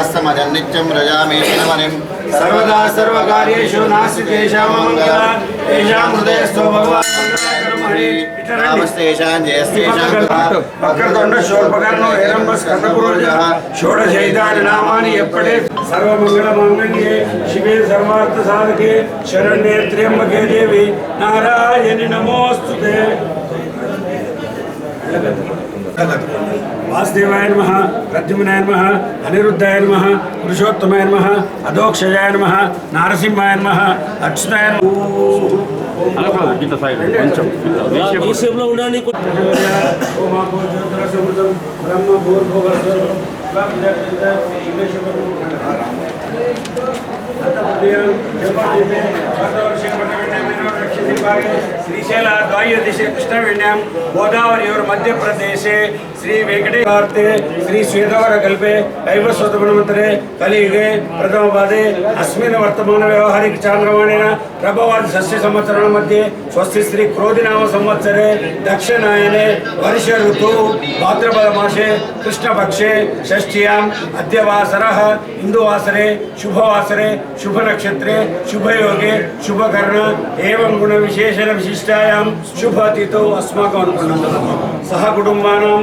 పురహస్తమజం నిత్యం రజామి నమనిం సర్వదా సర్వకార్యేషు నాస్తి తేషాం మంగళాన్ తేషాం హృదయస్థో భగవాన్ నామస్తేషాం జయస్తేషాం వక్రతుండ శోర్పకర్ణో హిరంబ స్కందపురోజ షోడశైతాని నామాని ఎప్పటి సర్వమంగళ మంగళ్యే శివే సర్వార్థ సాధకే. శరణ్యే త్ర్యంబకే దేవి. నారాయణి నమోస్తుతే. వాసుదేవాయ నమ ప్రద్యుమ్నాయ నమ అనిరుద్ధాయ నమ పురుషోత్తమాయ నమ అధోక్షయాయ నమ నారసింహాయ నమ అచ్యుతాయ శ్రీశైల ద్వాయ దిశ కృష్ణవేణ్యాం గోదావరియోర్ మధ్యప్రదేశే ಶ್ರೀ ವೆಂಕಟೇಶಾರ್ತೆ ಶ್ರೀ ಶ್ರೀಧವರ ಕಲ್ಪೆ, ದೈವ ಸ್ವತಮನ್ವಂತರೆ ಕಲಿಯುಗೆ, ಪ್ರಥಮ ಬಾಧೆ ಅಸ್ಮಿನ ವರ್ತಮಾನ ವ್ಯವಹಾರಿಕ ಚಾಂದ್ರವಾಣಿನ ಪ್ರಭವಾದ ಸಸ್ಯ ಸಂವತ್ಸರ ಮಧ್ಯೆ ಸ್ವಸ್ತಿ ಶ್ರೀ ಕ್ರೋಧಿನಾಮ ಸಂವತ್ಸರೆ, ದಕ್ಷಿಣಾಯನೆ, ವರ್ಷ ಋತು, ಭಾದ್ರಪದ ಮಾಷೆ ಕೃಷ್ಣ ಪಕ್ಷೆ ಷಷ್ಠಿಯಾಂ ಅದ್ಯವಾಸರ ಹಿಂದೂವಾಸರೆ, ಶುಭವಾಸರೆ, ಶುಭ ನಕ್ಷತ್ರೆ, ಶುಭಯೋಗೆ, ಶುಭಕರ್ಣ, ಏವಂ ಗುಣ ವಿಶೇಷ ವಿಶಿಷ್ಟಾಯಾಂ, ಶುಭ ತಿಥೌ, ಅಸ್ಮಾಕಂ ಸಹ ಕುಟುಂಬಾನಾಂ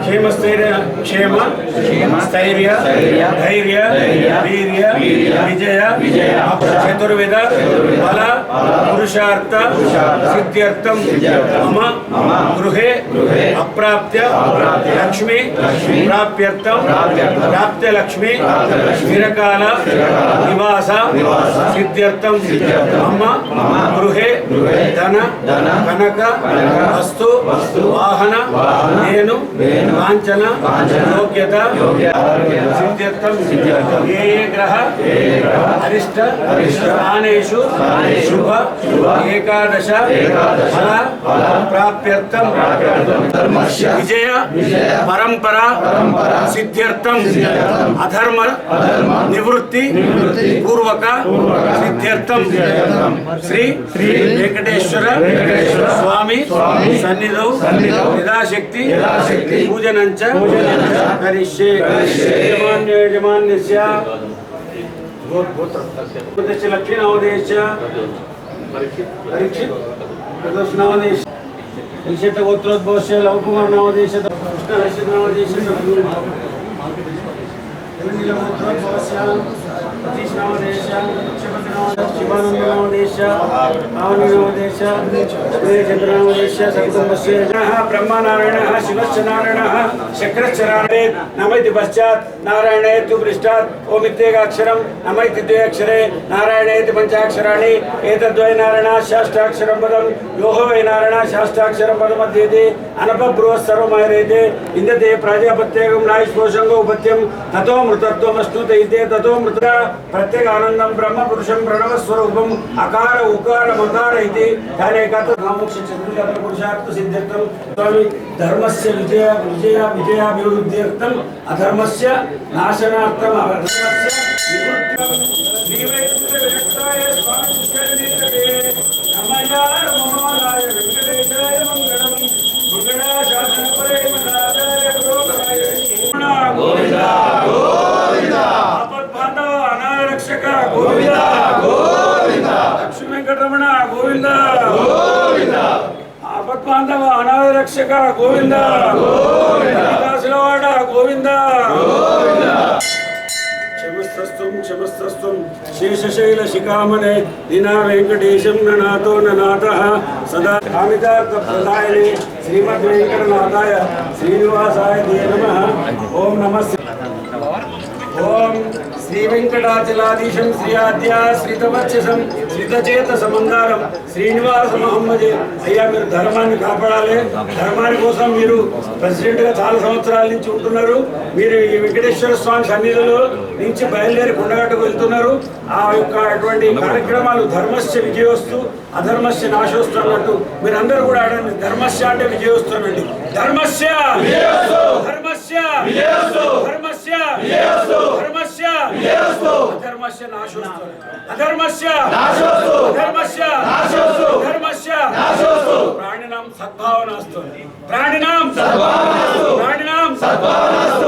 క్షేమ స్థైర్య ధైర్య వీర్య విజయ చతుర్విధ బల పురుషార్థ సిద్ధ్యర్థం మమ గృహే అప్రాప్య లక్ష్మి ప్రాప్యర్థం ప్రాప్య లక్ష్మి స్థిరకాల నివాస సిద్ధ్యర్థం మమ గృహే ధన కనక వస్తు వాహన నేను కాంచన యోగ్యత సిద్ధ్యర్థం ఏ ఏ గ్రహ అరిష్ట స్థానేషు శుభ ఏకాదశ ఫల ప్రాప్యర్థం విజయ పరంపర సిద్ధ్యర్థం అధర్మ నివృత్తి పూర్వక సిద్ధ్యర్థం శ్రీ శ్రీ వెంకటేశ్వర స్వామి సన్నిధౌ యథాశక్తి పూజనంచ కరిష్యే. యజమాన్య యజమాన్యస్య. గోత్రోత్తరస్య లక్ష్మీనామదేశ పరీక్షిత్ ప్రదర్శనామదేశ నిషేధ గోత్రోద్భవస్య లవకుమార్ నామదేశ కృష్ణ నామదేశ గోత్రోద్భవస్య సతీష్ నామదేశ శివానంద నామదేశ పావని నామదేశ చంద్ర నామదేశ సకుటుంబస్య జనః శివశ్చ నారాయణ శక్రశ్చ నారాయణే నమైతి పశ్చాత్ నారాయణేతు పృష్టాత్ ఓమిత్యేకాక్షరం నమైతి ద్వయక్షరే నారాయణేతి పంచాక్షరాణి ఏతద్వై నారాయణ శాష్టాక్షరం పదం యోహో వై నారాయణ శాష్టాక్షరం పదమధ్యేతి అనపబ్రువ సర్వమైరేతే ఇందతే ప్రాజాపత్యేకం నాయుష్పోషంగో ఉపత్యం తతో మృతత్వమశ్నుత ఇతే తతో మృత ప్రత్యేక ఆనందం బ్రహ్మ పురుషం ప్రణవ స్వరూపం అకార ఉకార మకార ఇది. ధ్యానేకత నామోక్ష చతుర్గత పురుషార్థ సిద్ధ్యర్థం. స్వామి ధర్మస్య విజయ విజయ విజయాభివృద్ధ్యర్థం అధర్మస్య నాశనార్థం అధర్మస్య నివృత్త్యర్థం స్వామి గోవింద. గోవింద. ఆపద్బాంధవ అనారక్షక గోవింద. గోవింద. దాసులవాడ గోవింద. గోవింద. క్షమస్త్రస్వం క్షమస్త్రస్వం శేషశైల శిఖామణే దినా వెంకటేశం ననాథో ననాథ. సదా కామితార్థ ప్రదాయనే శ్రీమద్ వెంకటనాథాయ శ్రీనివాసాయ దే నమ. ఓం నమ. ఓం శ్రీ వెంకటాచలాధీశం శ్రీ ఆద్య శ్రీతవర్చసం శ్రీతచేత సమందారం శ్రీనివాస మహమ్మదే అయ్యా మీరు ధర్మాన్ని కాపాడాలి. ధర్మాని కోసం మీరు ప్రెసిడెంట్గా చాలా సంవత్సరాల నుంచి ఉంటున్నారు. మీరు ఈ వెంకటేశ్వర స్వామి సన్నిధిలో నుంచి బయలుదేరి కొండగట్టుకు వెళ్తున్నారు. ఆ యొక్క అటువంటి కార్యక్రమాలు ధర్మస్య విజయోస్తు అధర్మస్య నాశోస్తు అన్నట్టు మీరందరూ కూడా ఆడండి. ధర్మస్య అంటే విజయోస్తు అనండి. ధర్మస్య! ధర్మస్య! ధర్మస్య. ధర్మస్య. అధర్మస్య నాశోస్తు. అధర్మస్య. అధర్మస్య. ధర్మస్య ప్రాణినాం సద్భావనాస్తు. ప్రాణినాం. ప్రాణినాం.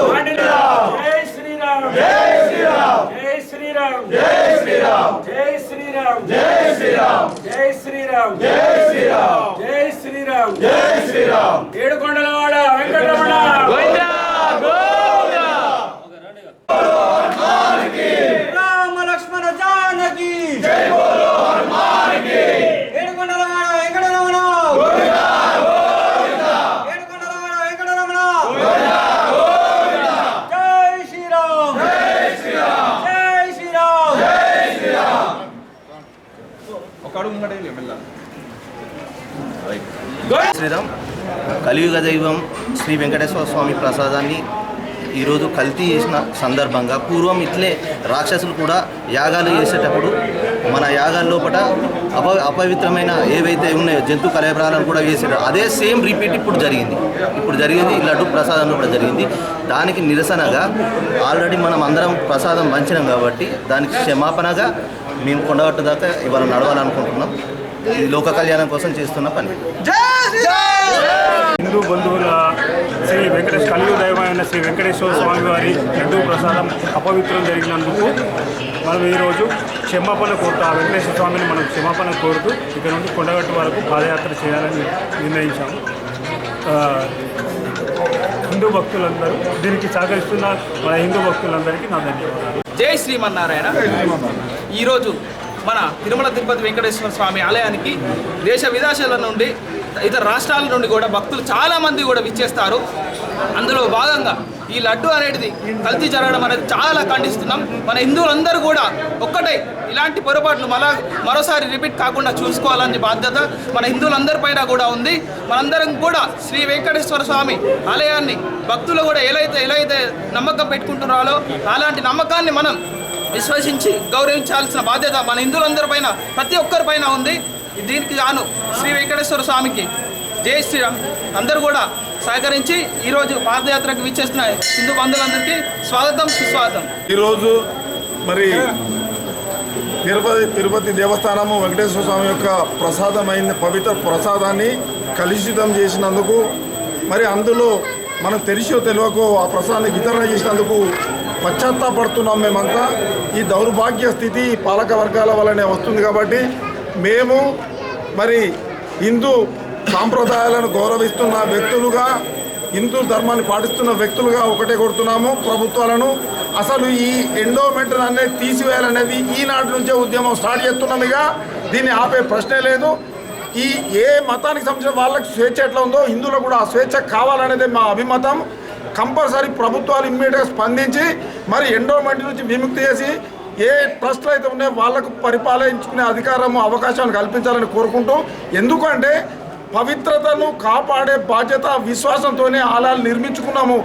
ప్రాణినాం. జై శ్రీరామ్ జై శ్రీరామ్. జై శ్రీరామ్. జై శ్రీరామ్. జై శ్రీరామ్. జై శ్రీరామ్. జై శ్రీరామ్. జై శ్రీరామ్. జై శ్రీరామ్. జై శ్రీరామ్. ఏడుకొండలవాడ వెంకటరమణ రామ లక్ష్మణ జానకి జై బోలో హనుమాన్కి ఏడుకొండలవాడ వెంకటరమణ గోవిందా గోవిందా ఏడుకొండలవాడ వెంకటరమణ గోవిందా గోవిందా జై శ్రీరామ్ జై శ్రీరామ్ జై శ్రీరామ్ జై శ్రీరామ్ ఒక అడుగు ముంగడే వెళ్ళాలి శ్రీరామ్. కలియుగ దైవం శ్రీ వెంకటేశ్వర స్వామి ప్రసాదాన్ని ఈరోజు కల్తీ చేసిన సందర్భంగా పూర్వం ఇట్లే రాక్షసులు కూడా యాగాలు చేసేటప్పుడు మన యాగాల లోపల అప అపవిత్రమైన ఏవైతే ఉన్నాయో జంతు కలయబ్రాలను కూడా వేసారు అదే సేమ్ రిపీట్ ఇప్పుడు జరిగింది. ఇప్పుడు జరిగింది ఇలాంటి లడ్డు ప్రసాదంలో కూడా జరిగింది. దానికి నిరసనగా ఆల్రెడీ మనం అందరం ప్రసాదం పంచినాం కాబట్టి దానికి క్షమాపణగా మేము కొండగట్టు దాకా ఇవాళ నడవాలనుకుంటున్నాం. ఇది లోక కళ్యాణం కోసం చేస్తున్న పని. హిందూ బంధువుల శ్రీ వెంకటేశ్ కలియుగ దైవమైన శ్రీ వెంకటేశ్వర స్వామి వారి హిందూ ప్రసాదం అపవిత్రం జరిగినందుకు మనం ఈరోజు క్షమాపణ కోరుతూ ఆ వెంకటేశ్వర స్వామిని మనం క్షమాపణ కోరుతూ ఇక్కడ నుండి కొండగట్టు వరకు పాదయాత్ర చేయాలని నిర్ణయించాము. హిందూ భక్తులందరూ దీనికి సహకరిస్తున్న మన హిందూ భక్తులందరికీ నా ధన్యవాదాలు. జై శ్రీమన్నారాయణ. ఈరోజు మన తిరుమల తిరుపతి వెంకటేశ్వర స్వామి ఆలయానికి దేశ విదేశాల నుండి ఇతర రాష్ట్రాల నుండి కూడా భక్తులు చాలా మంది కూడా విచ్చేస్తారు. అందులో భాగంగా ఈ లడ్డు అనేది కల్తీ జరగడం అనేది చాలా ఖండిస్తున్నాం. మన హిందువులందరూ కూడా ఒక్కటే ఇలాంటి పొరపాట్లు మళ్ళా మరోసారి రిపీట్ కాకుండా చూసుకోవాలని బాధ్యత మన హిందువులందరిపైన కూడా ఉంది. మనందరం కూడా శ్రీ వెంకటేశ్వర స్వామి ఆలయాన్ని భక్తులు కూడా ఎలా అయితే ఎలా అయితే నమ్మకం పెట్టుకుంటున్నారో అలాంటి నమ్మకాన్ని మనం విశ్వసించి గౌరవించాల్సిన బాధ్యత మన హిందువులందరిపైన ప్రతి ఒక్కరిపైన ఉంది. దీనికి గాను శ్రీ వెంకటేశ్వర స్వామికి జై శ్రీరామ్. అందరూ కూడా సహకరించి ఈరోజు పాదయాత్రకు విచ్చేస్తున్న హిందూ బంధువులందరికీ స్వాగతం సుస్వాగతం. ఈరోజు మరి తిరుపతి తిరుపతి దేవస్థానము వెంకటేశ్వర స్వామి యొక్క ప్రసాదమైన పవిత్ర ప్రసాదాన్ని కలుషితం చేసినందుకు మరి అందులో మనం తెలిసో తెలియకో ఆ ప్రసాదాన్ని వితరణ చేసినందుకు పశ్చాత్తాపడుతున్నాం మేమంతా. ఈ దౌర్భాగ్య స్థితి పాలక వర్గాల వల్లనే వస్తుంది కాబట్టి మేము మరి హిందూ సాంప్రదాయాలను గౌరవిస్తున్న వ్యక్తులుగా హిందూ ధర్మాన్ని పాటిస్తున్న వ్యక్తులుగా ఒకటే కొడుతున్నాము ప్రభుత్వాలను. అసలు ఈ ఎండోమెంట్ అనేది తీసివేయాలనేది ఈనాటి నుంచే ఉద్యమం స్టార్ట్ చేస్తున్నాం ఇక. దీన్ని ఆపే ప్రశ్నే లేదు. ఈ ఏ మతానికి సంబంధించిన వాళ్ళకి స్వేచ్ఛ ఎట్లా ఉందో హిందువులకు కూడా ఆ స్వేచ్ఛ కావాలనేది మా అభిమతం. కంపల్సరీ ప్రభుత్వాలు ఇమ్మీడియట్గా స్పందించి మరి ఎండోమెంట్ నుంచి విముక్తి చేసి ఏ ట్రస్ట్లు అయితే ఉన్నాయో వాళ్ళకు పరిపాలించుకునే అధికారము అవకాశాన్ని కల్పించాలని కోరుకుంటూ ఎందుకంటే పవిత్రతను కాపాడే బాధ్యత విశ్వాసంతోనే ఆలయాలు నిర్మించుకున్నాము.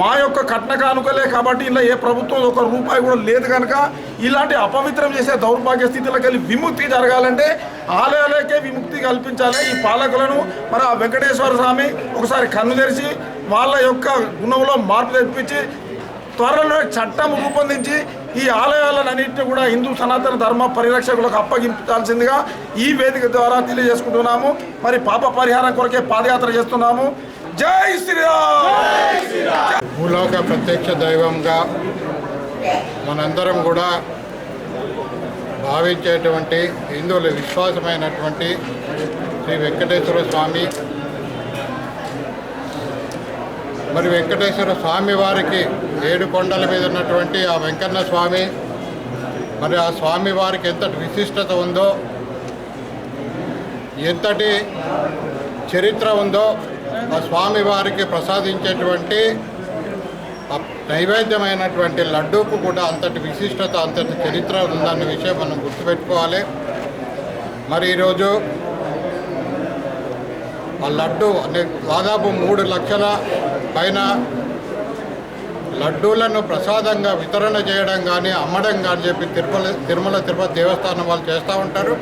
మా యొక్క కట్న కానుకలే కాబట్టి ఇలా ఏ ప్రభుత్వం ఒక రూపాయి కూడా లేదు కనుక ఇలాంటి అపవిత్రం చేసే దౌర్భాగ్య స్థితిలోకి వెళ్ళి విముక్తి జరగాలంటే ఆలయాలకే విముక్తి కల్పించాలి. ఈ పాలకులను మన వెంకటేశ్వర స్వామి ఒకసారి కన్ను తెరిచి వాళ్ళ యొక్క గుణంలో మార్పు తెప్పించి త్వరలో చట్టం రూపొందించి ఈ ఆలయాలన్నింటినీ కూడా హిందూ సనాతన ధర్మ పరిరక్షకులకు అప్పగించాల్సిందిగా ఈ వేదిక ద్వారా తెలియజేసుకుంటున్నాము. మరి పాప పరిహారం కొరకే పాదయాత్ర చేస్తున్నాము. జై శ్రీరామ్! భూలోక ప్రత్యక్ష దైవంగా మనందరం కూడా భావించేటువంటి హిందువుల విశ్వాసమైనటువంటి శ్రీ వెంకటేశ్వర స్వామి మరి వెంకటేశ్వర స్వామి వారికి ఏడు కొండల మీద ఉన్నటువంటి ఆ వెంకన్న స్వామి మరి ఆ స్వామి వారికి ఎంతటి విశిష్టత ఉందో ఎంతటి చరిత్ర ఉందో ఆ స్వామి వారికి ప్రసాదించేటువంటి ఆ నైవేద్యమైనటువంటి లడ్డూకు కూడా అంతటి విశిష్టత అంతటి చరిత్ర ఉందన్న విషయం మనం గుర్తుపెట్టుకోవాలి. మరి ఈరోజు ఆ లడ్డు అనే దాదాపు మూడు లక్షల పైన లడ్డూలను ప్రసాదంగా వితరణ చేయడం కానీ అమ్మడం కానీ చెప్పి తిరుమల తిరుమల తిరుపతి దేవస్థానం వాళ్ళు చేస్తూ ఉంటారు.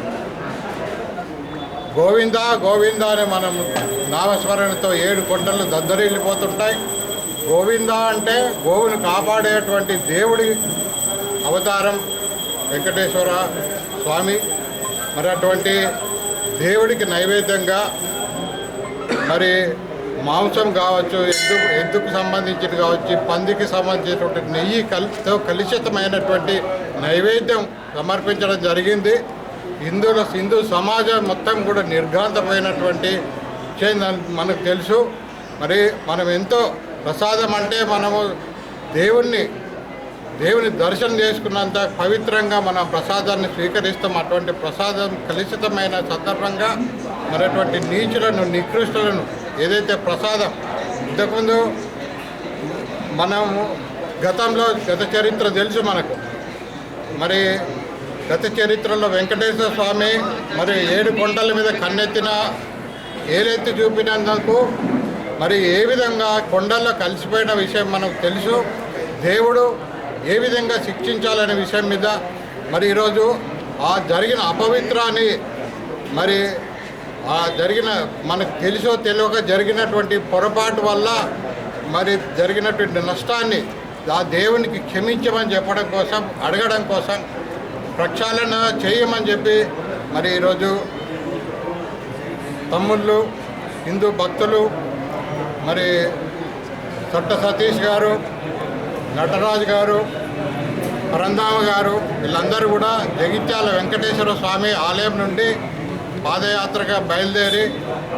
గోవింద గోవింద అని మనం నామస్మరణతో ఏడు కొండలు దద్దరిల్లిపోతుంటాయి. గోవింద అంటే గోవును కాపాడేటువంటి దేవుడి అవతారం వెంకటేశ్వర స్వామి. మరి అటువంటి దేవుడికి నైవేద్యంగా మరి మాంసం కావచ్చు ఎద్దు ఎద్దుకు సంబంధించినది కావచ్చు పందికి సంబంధించినటువంటి నెయ్యి కలితో కలుషితమైనటువంటి నైవేద్యం సమర్పించడం జరిగింది. హిందువుల హిందూ సమాజం మొత్తం కూడా నిర్ఘాంతమైనటువంటి విషయం మనకు తెలుసు. మరి మనం ఎంతో ప్రసాదం అంటే మనము దేవుణ్ణి దేవుని దర్శనం చేసుకున్నంత పవిత్రంగా మనం ప్రసాదాన్ని స్వీకరిస్తాం. అటువంటి ప్రసాదం కలుషితమైన సందర్భంగా మరి అటువంటి నీచులను నికృష్టులను ఏదైతే ప్రసాదం ఇంతకుముందు మనము గతంలో గత చరిత్ర తెలుసు మనకు. మరి గత చరిత్రలో వెంకటేశ్వర స్వామి మరి ఏడు కొండల మీద కన్నెత్తిన ఏలెత్తి చూపినందుకు మరి ఏ విధంగా కొండల్లో కలిసిపోయిన విషయం మనకు తెలుసు. దేవుడు ఏ విధంగా శిక్షించాలనే విషయం మీద మరి ఈరోజు ఆ జరిగిన అపవిత్రాన్ని మరి ఆ జరిగిన మనకు తెలుసో తెలియక జరిగినటువంటి పొరపాటు వల్ల మరి జరిగినటువంటి నష్టాన్ని ఆ దేవునికి క్షమించమని చెప్పడం కోసం అడగడం కోసం ప్రక్షాళన చేయమని చెప్పి మరి ఈరోజు తమ్ముళ్ళు హిందూ భక్తులు మరి చొట్ట సతీష్ గారు నటరాజు గారు పరంధామ గారు వీళ్ళందరూ కూడా జగిత్యాల వెంకటేశ్వర స్వామి ఆలయం నుండి పాదయాత్రగా బయలుదేరి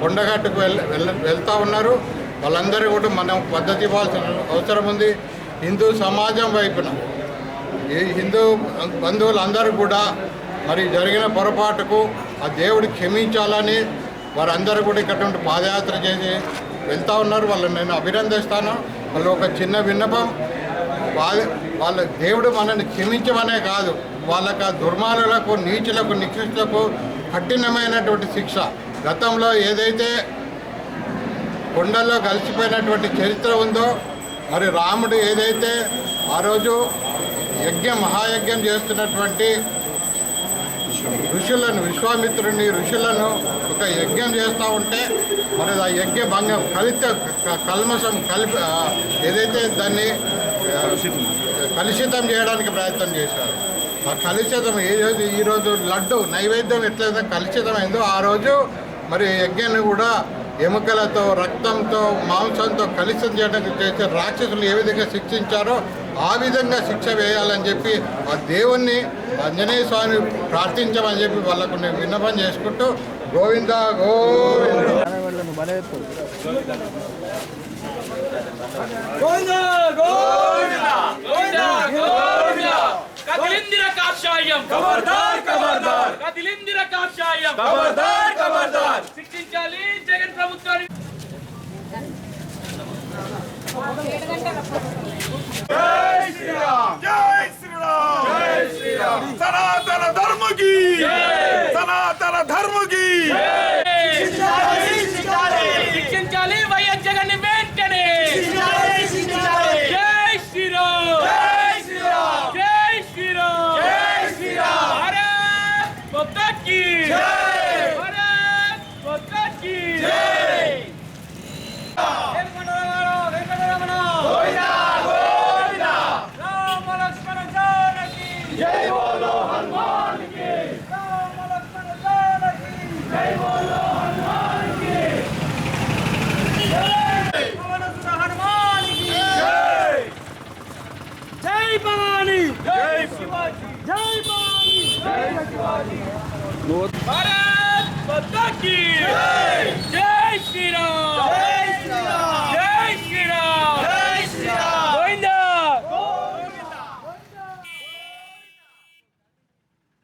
కొండగట్టుకు వెళ్ వెళ్తూ ఉన్నారు. వాళ్ళందరూ కూడా మనం పద్ధతి ఇవ్వాల్సిన అవసరం ఉంది. హిందూ సమాజం వైపున ఈ హిందూ బంధువులందరూ కూడా మరి జరిగిన పొరపాటుకు ఆ దేవుడు క్షమించాలని వారందరూ కూడా ఇక్కడ పాదయాత్ర చేసి వెళ్తూ ఉన్నారు. వాళ్ళని నేను అభినందిస్తాను. వాళ్ళు ఒక చిన్న విన్నపం. వాళ్ళ వాళ్ళ దేవుడు మనల్ని క్షమించమనే కాదు. వాళ్ళకు ఆ దుర్మార్గులకు నీచులకు నికృష్టులకు కఠినమైనటువంటి శిక్ష. గతంలో ఏదైతే కొండల్లో కలిసిపోయినటువంటి చరిత్ర ఉందో మరి రాముడు ఏదైతే ఆ రోజు యజ్ఞం మహాయజ్ఞం చేస్తున్నటువంటి ఋషులను విశ్వామిత్రుని ఋషులను ఒక యజ్ఞం చేస్తూ ఉంటే మరి ఆ యజ్ఞ భంగం కలిత క- కల్మషం కలిపి ఏదైతే దాన్ని కలుషితం చేయడానికి ప్రయత్నం చేశారు. ఆ కలుషితం ఏ రోజు ఈరోజు లడ్డు నైవేద్యం ఎట్లయితే కలుషితమైందో ఆ రోజు మరి యజ్ఞాన్ని కూడా ఎముకలతో రక్తంతో మాంసంతో కలుషితం చేయడానికి చేసే రాక్షసులు ఏ విధంగా శిక్షించారో ఆ విధంగా శిక్ష వేయాలని చెప్పి ఆ దేవుణ్ణి ఆంజనేయ స్వామి ప్రార్థించమని చెప్పి వాళ్ళకు నేను విన్నపం చేసుకుంటూ గోవింద గోవింద గోవింద గోవిందా. కదిలిందిర కాషాయం. ఖబర్దార్ ఖబర్దార్ కదిలిందిర కాషాయం. ఖబర్దార్ ఖబర్దార్ శిక్షించాలి జగన్ ప్రభుత్వాన్ని. జై శ్రీరామ్. జై శ్రీరామ్. జై శ్రీరామ్. సనాతన ధర్మ की సనాతన ధర్మ की శిక్షించాలి. శివాజీ భారత్ మాతా కీ జై జై శ్రీరామ్